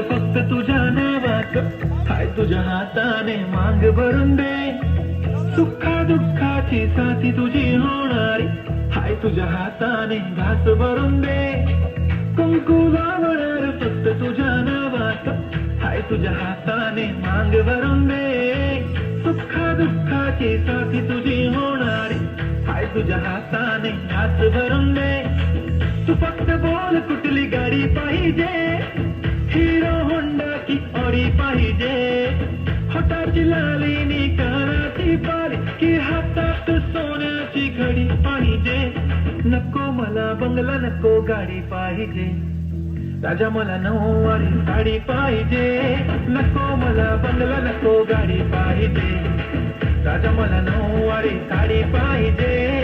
फक्त तुझ्या नावात. हाय तुझ्या हाताने मांग भरून दे. सुखा दुःखाची साथी तुझी होणारी. हाय तुझ्या हाताने घास भरून दे. कुंकू लावणार फक्त तुझ्या नावात. हाय तुझ्या हाताने मांग भरून दे. सुखा दुःखाची साथी तुझी होणारी. हाय तुझ्या हाताने घास भरून दे. तू फक्त बोल कुठली गाडी पाहिजे? हिरो होंडा की ऑडी पाहिजे? हटाची लालीनी कानाची पारी की हातात सोन्याची घडी पाहिजे? नको मला बंगला नको गाडी पाहिजे. राजा मला नऊवारी साडी पाहिजे. नको मला बंगला नको गाडी पाहिजे. राजा मला नऊवारी साडी पाहिजे.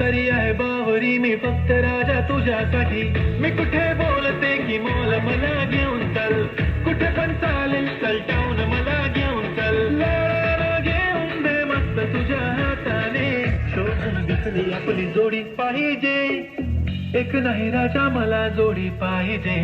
तरी आहे बावरी. मी फक्त राजा तुझ्यासाठी. मी कुठे बोलते की मोल मला घेऊन चल. कुठे पण चालेल, चल टाऊन मला घेऊन चल. घेऊन दे मस्त तुझ्या हाताने. शोधून दिसली आपली जोडी पाहिजे. एक नाही राजा मला जोडी पाहिजे.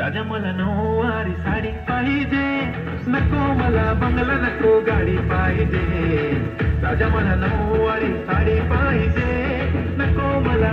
राजा मला नऊवारी साडी पाहिजे. नको मला बंगला, नको गाडी पाहिजे. राजा मला नऊवारी साडी पाहिजे.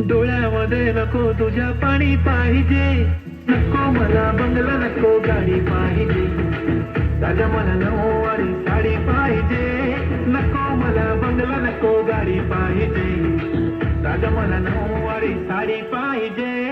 डोळ्यामध्ये नको तुझ्या पाणी पाहिजे. नको मला बंगला नको गाडी पाहिजे. राजा मला नऊवारी साडी पाहिजे. नको मला बंगला नको गाडी पाहिजे. राजा मला नऊवारी साडी पाहिजे.